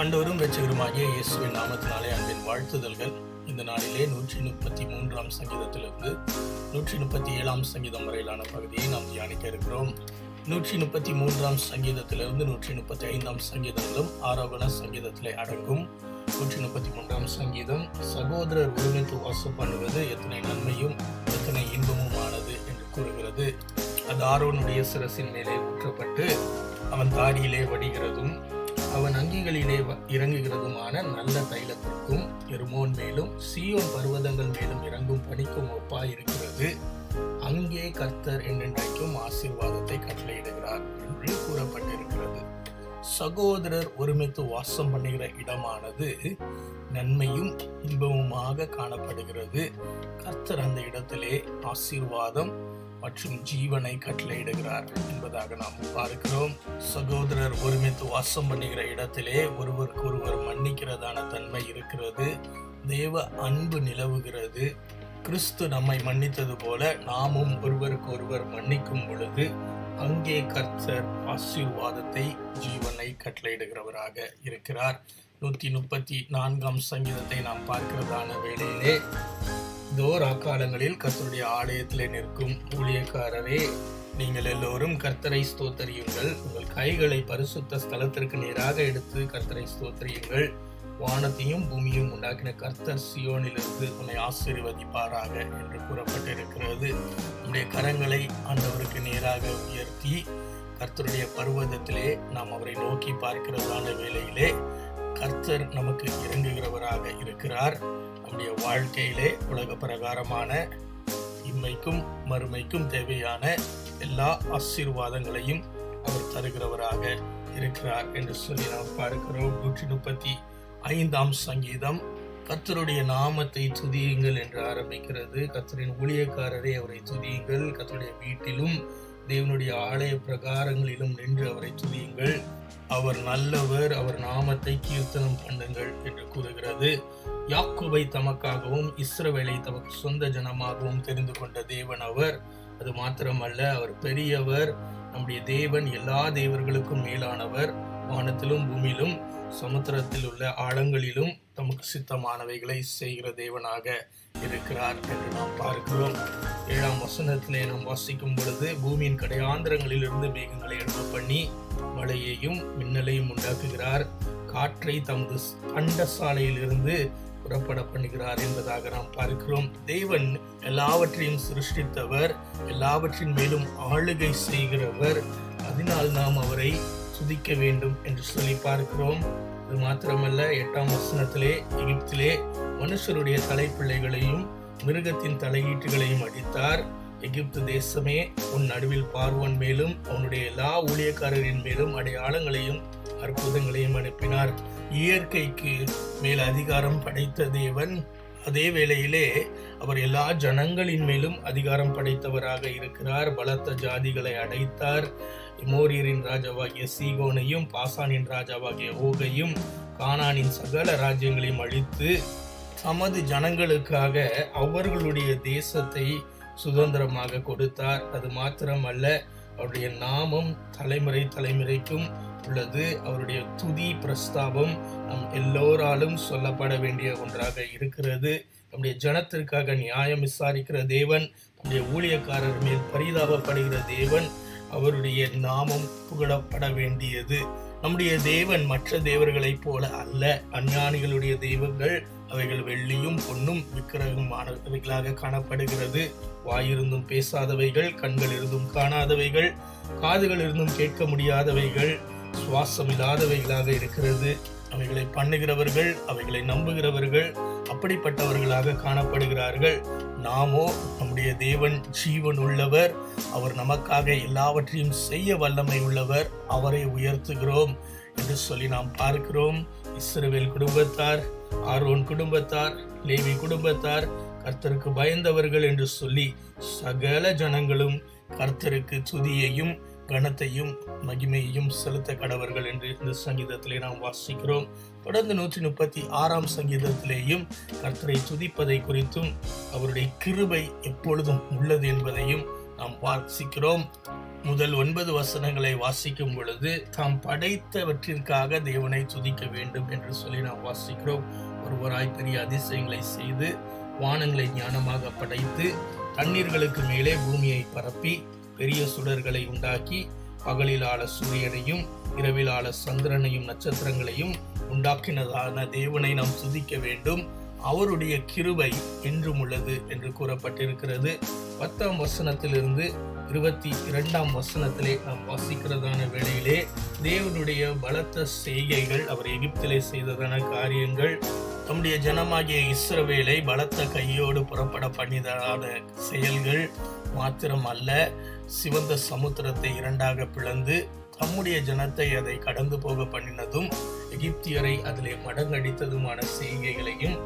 ஆண்டவரும் ரட்சகருமாகிய இயேசுவின் நாமத்தினாலே அன்பின் வாழ்த்துதல்கள். இந்த நாளிலே நூற்றி முப்பத்தி மூன்றாம் சங்கீதத்திலிருந்து நூற்றி முப்பத்தி ஏழாம் சங்கீதம் வரையிலான பகுதியை நாம் தியானிக்க இருக்கிறோம். நூற்றி முப்பத்தி மூன்றாம் சங்கீதத்திலிருந்து நூற்றி முப்பத்தி ஐந்தாம் சங்கீதங்களும் ஆரோகண சங்கீதத்திலே அடங்கும் நூற்றி முப்பத்தி மூன்றாம் சங்கீதம். சகோதரர் ஒருமித்து வாசம் பண்ணுவது எத்தனை நன்மையும் எத்தனை இன்பமுமானது என்று கூறுகிறது. அது ஆரோனுடைய சிரசின் மேலே ஊற்றப்பட்டு அவன் தாடியிலே வடிகிறதும் அவன் அங்கிகளிலே வ- இறங்குகிறதுமான நல்ல தைலத்திற்கும் எருமோன் மேலும் சீயோன் பர்வதங்கள் மேலும் இறங்கும் பணிக்கும் ஒப்பாயிருக்கிறது. அங்கே கர்த்தர் என்றென்றைக்கும் ஆசீர்வாதத்தை கட்டளையிடுகிறார் என்று கூறப்பட்டிருக்கிறது. சகோதரர் ஒருமித்து வாசம் பண்ணுகிற இடமானது நன்மையும் இன்பமுமாக காணப்படுகிறது. கர்த்தர் அந்த இடத்திலே ஆசீர்வாதம் மற்றும் ஜீவனை கட்டளையிடுகிறார் என்பதாக நாம் பார்க்கிறோம். சகோதரர் ஒருமித்து வாசம் பண்ணுகிற இடத்திலே ஒருவருக்கு ஒருவர் மன்னிக்கிறதான தன்மை இருக்கிறது. தேவ அன்பு நிலவுகிறது. கிறிஸ்து நம்மை மன்னித்தது போல நாமும் ஒருவருக்கு ஒருவர் மன்னிக்கும் பொழுது அங்கே கர்த்தர் ஆசீர்வாதத்தை ஜீவனை கட்டளையிடுகிறவராக இருக்கிறார். நூற்றி முப்பத்தி நான்காம் சங்கீதத்தை நாம் பார்க்கிறதான வேளையிலே இதோர் அக்காலங்களில் கர்த்தருடைய ஆலயத்தில் நிற்கும் ஊழியக்காரரே நீங்கள் எல்லோரும் கர்த்தரை ஸ்தோத்தரியுங்கள். உங்கள் கைகளை பரிசுத்த ஸ்தலத்திற்கு நேராக எடுத்து கர்த்தரை ஸ்தோத்தரியுங்கள். வானத்தையும் பூமியும் உண்டாக்கின கர்த்தர் சியோனிலிருந்து உன்னை ஆசீர்வதிப்பாராக என்று கூறப்பட்டிருக்கிறது. நம்முடைய கரங்களை ஆண்டவருக்கு நேராக உயர்த்தி கர்த்தருடைய பர்வதத்திலே நாம் அவரை நோக்கி பார்க்கிறதான வேளையிலே கர்த்தர் நமக்கு இறங்குகிறவராக இருக்கிறார். நம்முடைய வாழ்க்கையிலே உலக பிரகாரமான இம்மைக்கும் மறுமைக்கும் தேவையான எல்லா ஆசீர்வாதங்களையும் அவர் தருகிறவராக இருக்கிறார் என்று சொல்லி நாம் பார்க்கிறோம். நூற்றி முப்பத்தி ஐந்தாம் சங்கீதம். கர்த்தருடைய நாமத்தை துதியுங்கள் என்று ஆரம்பிக்கிறது. கர்த்தரின் ஊழியக்காரரே அவரை துதியுங்கள். கர்த்தருடைய வீட்டிலும் தேவனுடைய ஆலய பிரகாரங்களிலும் நின்று அவரை துதியுங்கள். அவர் நல்லவர் அவர் நாமத்தை கீர்த்தனம் பண்ணுங்கள் என்று கூறுகிறது. யாக்கோபை தமக்காகவும் இஸ்ரவேலை தமக்கு சொந்த ஜனமாகவும் தெரிந்து கொண்ட தேவன் அவர். அது மாத்திரமல்ல அவர் பெரியவர் நம்முடைய தேவன் எல்லா தேவர்களுக்கும் மேலானவர். வானத்திலும் பூமியிலும் சமுத்திரத்தில் உள்ள ஆழங்களிலும் தமக்கு சித்தமானவைகளை செய்கிற தேவனாக இருக்கிறார் என்று நாம் பார்க்கிறோம். ஏழாம் வசனத்திலே நாம் வாசிக்கும் பொழுது பூமியின் கடையாந்திரங்களிலிருந்து மேகங்களை எழுப்ப பண்ணி மழையையும் மின்னலையும் உண்டாக்குகிறார். காற்றை தமது அண்டசாலையிலிருந்து புறப்பட பண்ணுகிறார் என்பதாக நாம் பார்க்கிறோம். தேவன் எல்லாவற்றையும் சிருஷ்டித்தவர் எல்லாவற்றின் மேலும் ஆளுகை செய்கிறவர். அதனால் நாம் அவரை துதிக்க வேண்டும் என்று சொல்லி பார்க்கிறோம். அது மாத்திரமல்ல எட்டாம் வசனத்திலே எகிப்திலே மனுஷருடைய தலைப்பிள்ளைகளையும் மிருகத்தின் தலையீட்டுகளையும் அடித்தார். எகிப்து தேசமே உன் நடுவில் பார்வன் மேலும் அவனுடைய எல்லா ஊழியக்காரரின் மேலும் அடையாளங்களையும் அற்புதங்களையும் அனுப்பினார். இயற்கைக்கு மேல் அதிகாரம் படைத்த தேவன் அதே வேளையிலே அவர் எல்லா ஜனங்களின் மேலும் அதிகாரம் படைத்தவராக இருக்கிறார். பலத்த ஜாதிகளை அடைத்தார். மோரியரின் ராஜாவாகிய சீகோனையும் பாசானின் ராஜாவாகிய ஓகையும் கானானின் சகல ராஜ்யங்களையும் அழித்து தமது ஜனங்களுக்காக அவர்களுடைய தேசத்தை சுதந்திரமாக கொடுத்தார். அது மாத்திரமல்ல அவருடைய நாமம் தலைமுறை தலைமுறைக்கும் உள்ளது. அவருடைய துதி பிரஸ்தாபம் நம் எல்லோராலும் சொல்லப்பட வேண்டிய ஒன்றாக இருக்கிறது. நம்முடைய ஜனத்திற்காக நியாயம் விசாரிக்கிற தேவன் நம்முடைய ஊழியக்காரர் மேல் பரிதாபப்படுகிற தேவன் அவருடைய நாமம் புகழப்பட வேண்டியது. நம்முடைய தேவன் மற்ற தேவர்களைப் போல அல்ல. அஞ்ஞானிகளுடைய தெய்வங்கள் அவைகள் வெள்ளியும் பொன்னும் விக்கிரகமானவைகளாக காணப்படுகிறது. வாயிருந்தும் பேசாதவைகள் கண்கள் இருந்தும் காணாதவைகள் காதுகள் இருந்தும் கேட்க முடியாதவைகள் சுவாசம் இல்லாதவைகளாக இருக்கிறது. அவைகளை பண்ணுகிறவர்கள் அவைகளை நம்புகிறவர்கள் அப்படிப்பட்டவர்களாக காணப்படுகிறார்கள். நாமோ நம்முடைய தேவன் ஜீவன் உள்ளவர். அவர் நமக்காக எல்லாவற்றையும் செய்ய வல்லமை உள்ளவர். அவரை உயர்த்துகிறோம் என்று சொல்லி நாம் பார்க்கிறோம். இஸ்ரவேல் குடும்பத்தார் ஆரோன் குடும்பத்தார் லேவி குடும்பத்தார் கர்த்தருக்கு பயந்தவர்கள் என்று சொல்லி சகல ஜனங்களும் கர்த்தருக்கு துதியையும் கனத்தையும் மகிமையையும் செலுத்த கடவர்கள் என்று இந்த சங்கீதத்திலே நாம் வாசிக்கிறோம். தொடர்ந்து நூற்றி முப்பத்தி ஆறாம் சங்கீதத்திலேயும் கர்த்தரை துதிப்பதை குறித்தும் அவருடைய கிருபை எப்பொழுதும் உள்ளது என்பதையும் நாம் வாசிக்கிறோம். முதல் ஒன்பது வசனங்களை வாசிக்கும் பொழுது தாம் படைத்தவற்றிற்காக தேவனை துதிக்க வேண்டும் என்று சொல்லி நாம் வாசிக்கிறோம். ஒருவராய் பெரிய அதிசயங்களை செய்து வானங்களை ஞானமாக படைத்து தண்ணீர்களுக்கு மேலே பூமியை பரப்பி பெரிய சுடர்களை உண்டாக்கி பகலிலாள சூரியனையும் இரவிலாள சந்திரனையும் நட்சத்திரங்களையும் உண்டாக்கினதான தேவனை நாம் சுதிக்க வேண்டும். அவருடைய கிருபை என்றும் உள்ளது என்று கூறப்பட்டிருக்கிறது. பத்தாம் வசனத்திலிருந்து இருபத்தி இரண்டாம் வசனத்திலே நாம் வாசிக்கிறதான வேளையிலே தேவனுடைய பலத்த செய்கைகள் அவர் எகிப்திலே செய்ததான காரியங்கள் தம்முடைய ஜனமாகிய இஸ்ரவேலை பலத்த கையோடு புறப்பட பண்ணிதான செயல்கள் மாத்திரம் அல்ல சிவந்த சமுத்திரத்தை இரண்டாக பிளந்து தம்முடைய ஜனத்தை அதை கடந்து போக பண்ணினதும் எகிப்தியரை அதிலே மடங்கடித்ததுமான செய்கைகளையும்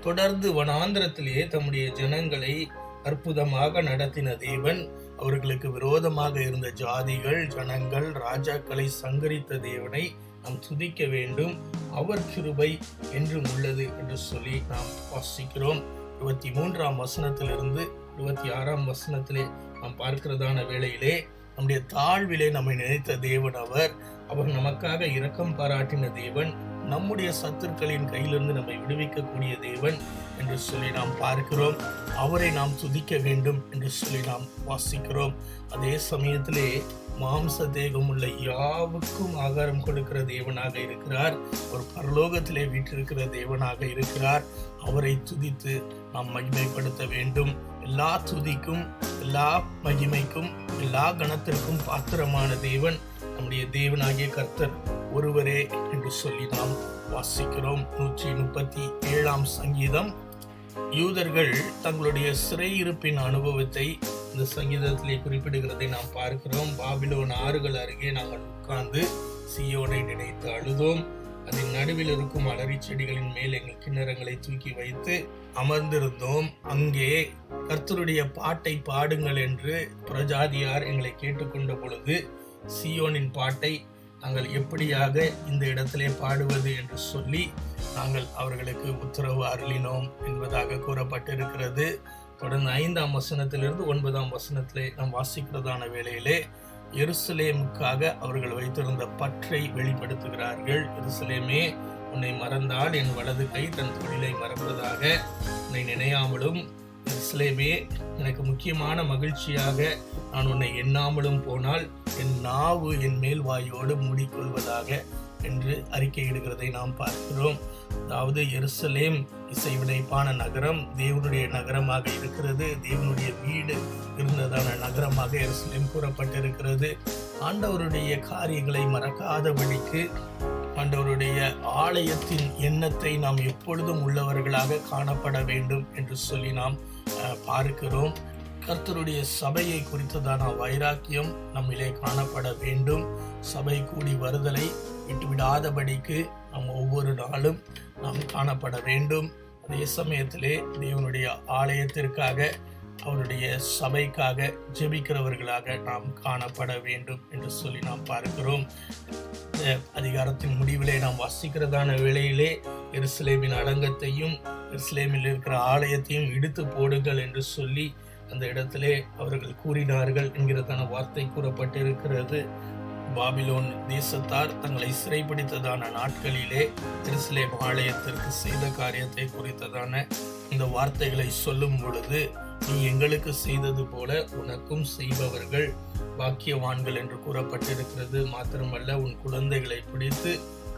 தொடர்ந்து வனாந்திரத்திலேயே தம்முடைய ஜனங்களை அற்புதமாக நடத்தின தேவன் அவர்களுக்கு விரோதமாக இருந்த ஜாதிகள் ஜனங்கள் ராஜாக்களை சங்கரித்த தேவனை நாம் துதிக்க வேண்டும் அவர் கிருபை என்றும் உள்ளது என்று சொல்லி நாம் வாசிக்கிறோம். இருபத்தி மூன்றாம் வசனத்திலிருந்து இருபத்தி ஆறாம் வசனத்திலே நாம் பார்க்கிறதான வேளையிலே நம்முடைய தாழ்விலே நம்மை நினைத்த தேவன் அவர். அவர் நமக்காக இரக்கம் பாராட்டின தேவன் நம்முடைய சத்துருக்களின் கையிலிருந்து நம்மை விடுவிக்கக்கூடிய தேவன் என்று சொல்லி நாம் பார்க்கிறோம். அவரை நாம் துதிக்க வேண்டும் என்று சொல்லி நாம் வாசிக்கிறோம். அதே சமயத்திலே மாம்ச தேகம் உள்ள யாவுக்கும் ஆகாரம் கொடுக்கிற தேவனாக இருக்கிறார். ஒரு பரலோகத்திலே வீற்றிருக்கிற தேவனாக இருக்கிறார். அவரை துதித்து நாம் மகிமைப்படுத்த வேண்டும். எல்லா துதிக்கும் எல்லா மகிமைக்கும் எல்லா கணத்திற்கும் பாத்திரமான தேவன் நம்முடைய தேவனாகிய கர்த்தர் ஒருவரே என்று சொல்லி நாம் வாசிக்கிறோம். நூற்றி முப்பத்தி ஏழாம் சங்கீதம். யூதர்கள் தங்களுடைய சிறையிருப்பின் அனுபவத்தை இந்த சங்கீதத்திலே குறிப்பிடுகிறதை நாம் பார்க்கிறோம். பாபிலோன் ஆறுகள் அருகே நாங்கள் உட்கார்ந்து சியோனை நினைத்து அழுதோம். அதன் நடுவில் இருக்கும் அலரி செடிகளின் மேல் எங்கள் கிண்ணறங்களை தூக்கி வைத்து அமர்ந்திருந்தோம். அங்கே கர்த்தருடைய பாட்டை பாடுங்கள் என்று பிரஜாதியார் எங்களை கேட்டுக்கொண்ட பொழுது சியோனின் பாட்டை நாங்கள் எப்படியாக இந்த இடத்திலே பாடுவது என்று சொல்லி நாங்கள் அவர்களுக்கு உத்தரவு அருளினோம் என்பதாக கூறப்பட்டிருக்கிறது. தொடர்ந்து ஐந்தாம் வசனத்திலிருந்து ஒன்பதாம் வசனத்திலே நாம் வாசிக்கிறதான வேளையிலே எருசலேமுக்காக அவர்கள் வைத்திருந்த பற்றை வெளிப்படுத்துகிறார்கள். எருசலேமே உன்னை மறந்தால் என் வலது கை தன் தொழிலை மறப்பதாக உன்னை நினையாமலும் எருசலேமே எனக்கு முக்கியமான மகிழ்ச்சியாக நான் உன்னை எண்ணாமலும் போனால் என் நாவு என் மேல் வாயோடு மூடிக்கொள்வதாக என்று அறிக்கையிடுகிறதை நாம் பார்க்கிறோம். அதாவது எருசலேம் இசை விடைப்பான நகரம் தேவனுடைய நகரமாக இருக்கிறது. தேவனுடைய வீடு இருந்ததான நகரமாக எருசலேம் கூறப்பட்டிருக்கிறது. ஆண்டவருடைய காரியங்களை மறக்காதபடிக்கு ஆண்டவருடைய ஆலயத்தின் எண்ணத்தை நாம் எப்பொழுதும் உள்ளவர்களாக காணப்பட வேண்டும் என்று சொல்லி நாம் பார்க்கிறோம். கர்த்தருடைய சபையை குறித்ததான வைராக்கியம் நம்மிலே காணப்பட வேண்டும். சபை கூடி வருதலை விட்டுவிடாதபடிக்கு நாம் ஒவ்வொரு நாளும் நாம் காணப்பட வேண்டும். அதே சமயத்திலே தேவனுடைய ஆலயத்திற்காக அவருடைய சபைக்காக ஜெபிக்கிறவர்களாக நாம் காணப்பட வேண்டும் என்று சொல்லி நாம் பார்க்கிறோம். அதிகாரத்தின் முடிவிலே நாம் வாசிக்கிறதான வேளையிலே எருசலேமின் அடங்கத்தையும் எருசலேமில் இருக்கிற ஆலயத்தையும் இடித்து போடுங்கள் என்று சொல்லி அந்த இடத்திலே அவர்கள் கூறினார்கள் என்கிறதான வார்த்தை கூறப்பட்டிருக்கிறது. பாபிலோன் தேசத்தார் தங்களை சிறைப்பிடித்ததான நாட்களிலே திருசிலே ஆலயத்திற்கு செய்த காரியத்தை குறித்ததான இந்த வார்த்தைகளை சொல்லும் பொழுது நீ எங்களுக்கு செய்தது போல உனக்கும் செய்பவர்கள் பாக்கியவான்கள் என்று கூறப்பட்டிருக்கிறது. மாத்திரமல்ல உன் குழந்தைகளை பிடித்து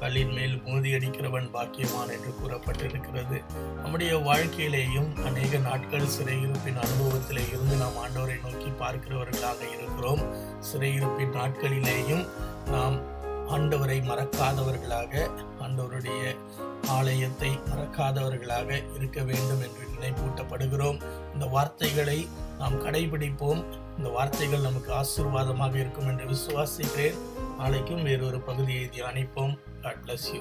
கல்லின் மேல் மோதி அடிக்கிறவன் பாக்கியவான் என்று கூறப்பட்டிருக்கிறது. நம்முடைய வாழ்க்கையிலேயும் அநேக நாட்கள் சிறையிருப்பின் அனுபவத்திலே இருந்து நாம் ஆண்டவரை நோக்கி பார்க்கிறவர்களாக இருக்கிறோம். சிறையிருப்பின் நாட்களிலேயும் நாம் ஆண்டவரை மறக்காதவர்களாக ஆண்டவருடைய ஆலயத்தை மறக்காதவர்களாக இருக்க வேண்டும் என்று நினைப்பூட்டப்படுகிறோம். இந்த வார்த்தைகளை நாம் கடைபிடிப்போம். இந்த வார்த்தைகள் நமக்கு ஆசீர்வாதமாக இருக்கும் என்று விசுவாசிக்கிறேன். நாளைக்கும் வேறொரு பகுதியை தியானிப்போம். God bless you